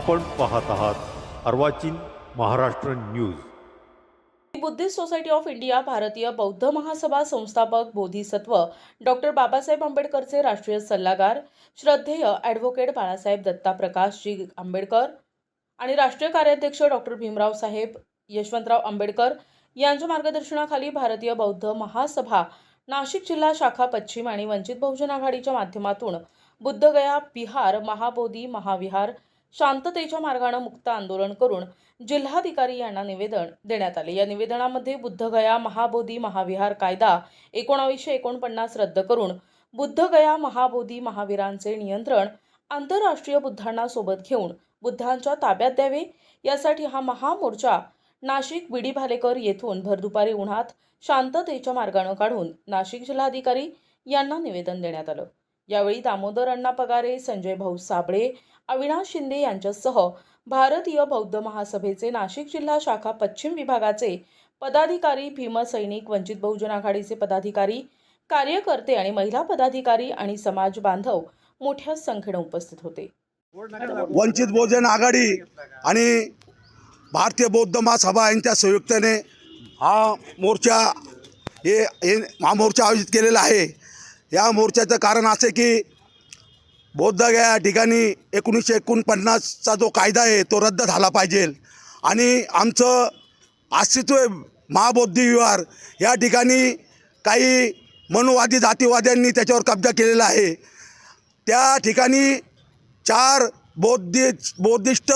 आपण पाहत आहात Arvachin Maharashtra news. Buddhist society of India भारतीय बौद्ध महासभा संस्थापक बोधिसत्व डॉक्टर बाबासाहेब आंबेडकरचे राष्ट्रीय सल्लागार श्रद्धेय ॲडव्होकेट बाळासाहेब दत्ता प्रकाशजी आंबेडकर आणि राष्ट्रीय कार्याध्यक्ष डॉक्टर भीमराव साहेब यशवंतराव आंबेडकर यांच्या मार्गदर्शनाखाली भारतीय बौद्ध महासभा नाशिक जिल्हा शाखा पश्चिम आणि वंचित बहुजन आघाडीच्या माध्यमातून बुद्धगया बिहार महाबोधी महाविहार शांततेच्या मार्गानं मुक्त आंदोलन करून जिल्हाधिकारी यांना निवेदन देण्यात आले. या निवेदनामध्ये बुद्धगया महाबोधी महाविहार कायदा एकोणावीसशे एकोणपन्नास रद्द करून बुद्धगया महाबोधी महावीरांचे नियंत्रण आंतरराष्ट्रीय बुद्धांना सोबत घेऊन बुद्धांच्या ताब्यात द्यावे. यासाठी हा महामोर्चा नाशिक विडी भालेकर येथून भरदुपारी उन्हात शांततेच्या मार्गानं काढून नाशिक जिल्हाधिकारी यांना निवेदन देण्यात आलं. यावेळी दामोदर अण्णा पगारे संजय भाऊ साबळे अविनाश शिंदे यांच्यासह भारतीय बौद्ध महासभेचे नाशिक जिल्हा शाखा पश्चिम विभागाचे पदाधिकारी भीमसैनिक वंचित बहुजन आघाडीचे पदाधिकारी कार्यकर्ते आणि महिला पदाधिकारी आणि समाज बांधव मोठ्या संख्येनं उपस्थित होते. वंचित बहुजन आघाडी आणि भारतीय बौद्ध महासभा यांच्या संयुक्तने हा मोर्चा हे हा मोर्चा आयोजित केलेला आहे. या मोर्चाचं कारण असे की बौद्धग या ठिकाणी एकोणीसशे एकोणपन्नासचा जो कायदा आहे तो रद्द झाला पाहिजे. आणि आमचं अस्तित्व आहे महाबौद्धी विहार. या ठिकाणी काही मनोवादी जातीवाद्यांनी त्याच्यावर कब्जा केलेला आहे. त्या ठिकाणी चार बौद्धि बौद्धिस्ट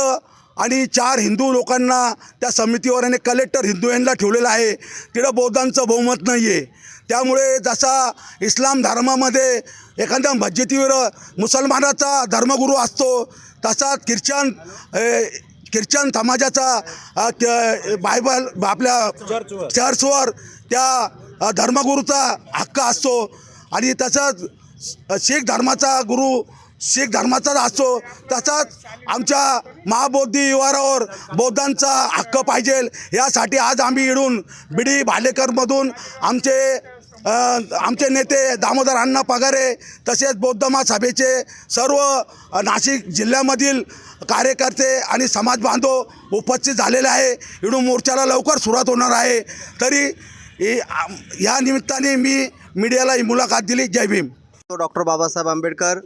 आणि चार हिंदू लोकांना त्या समितीवर आणि कलेक्टर हिंदू यांना ठेवलेलं आहे. तिथं बौद्धांचं बहुमत नाही आहे त्यामुळे जसा इस्लाम धर्मामध्ये एखाद्या मस्जिदीवर मुसलमानाचा धर्मगुरू असतो तसा ख्रिश्चन ख्रिश्चन समाजाचा बायबल आपल्या चर्चवर त्या धर्मगुरूचा हक्क असतो. आणि तसंच शीख धर्माचा गुरु शीख धर्माचाच असतो तसाच आमच्या महाबौद्धी युवारावर बौद्धांचा हक्क पाहिजे. यासाठी आज आम्ही इडून बिडी भालेकरमधून आमचे आमचे नेते दामोदर अण्णा पगारे तसेच बौद्ध महासभेचे सर्व नाशिक जिल्ह्यामधील कार्यकर्ते आणि समाज बांधव उपस्थित झालेले आहे. इडून मोर्चाला लवकर सुरुवात होणार आहे. तरी या निमित्ताने मी मीडियाला ही मुलाखत दिली. जय भीम. तो डॉक्टर बाबासाहेब आंबेडकर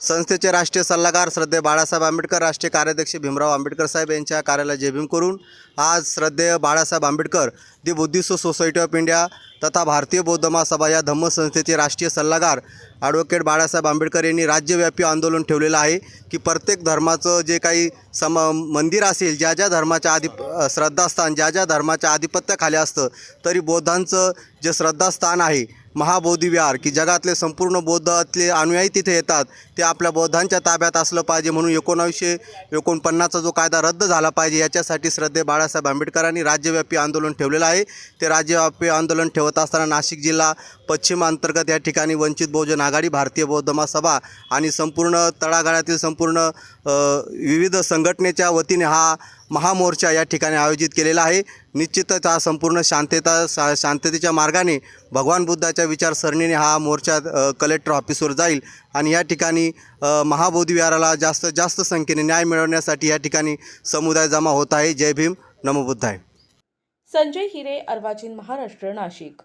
संस्थेचे राष्ट्रीय सल्लागार श्रद्धेय बाळासाहेब आंबेडकर राष्ट्रीय कार्याध्यक्ष भीमराव आंबेडकर साहेब यांच्या कार्याला जेबीम करून आज श्रद्धेय Balasaheb Ambedkar the Buddhist society of India तथा भारतीय बौद्ध महासभा या धम्मसंस्थेचे राष्ट्रीय सल्लागार ॲडव्होकेट बाळासाहेब आंबेडकर यांनी राज्यव्यापी आंदोलन ठेवलेलं आहे की प्रत्येक धर्माचं जे काही सम मंदिर असेल ज्या ज्या धर्माच्या आधी श्रद्धास्थान ज्या ज्या धर्माच्या आधिपत्याखाली असतं तरी बौद्धांचं जे श्रद्धास्थान आहे महाबोधी विहार की जगातले संपूर्ण बौद्धातले अनुयायी तिथे येतात ते आपल्या बौद्धांच्या ताब्यात असलं पाहिजे म्हणून एकोणावीसशे एकोणपन्नासचा जो कायदा रद्द झाला पाहिजे याच्यासाठी श्रद्धे बाळासाहेब आंबेडकरांनी राज्यव्यापी आंदोलन ठेवलेलं आहे. ते राज्यव्यापी आंदोलन ठेवत असताना नाशिक जिल्हा पश्चिम अंतर्गत या ठिकाणी वंचित बहुजन आघाडी भारतीय बौद्ध महासभा आणि संपूर्ण तळागाळातील संपूर्ण विविध संघटनेच्या वतीने हा महामोर्चा या ठिकाणी आयोजित केलेला आहे. निश्चितच हा संपूर्ण शांतता शा शांततेच्या मार्गाने भगवान बुद्धाच्या विचारसरणीने हा मोर्चा कलेक्टर ऑफिसवर जाईल आणि या ठिकाणी अ, महाबोधी विहाराला जास्त जास्त संख्येने न्याय मिळवण्यासाठी या ठिकाणी समुदाय जमा होत आहे. जय भीम. नमो बुद्धाय. संजय हिरे अर्वाचीन महाराष्ट्र नाशिक.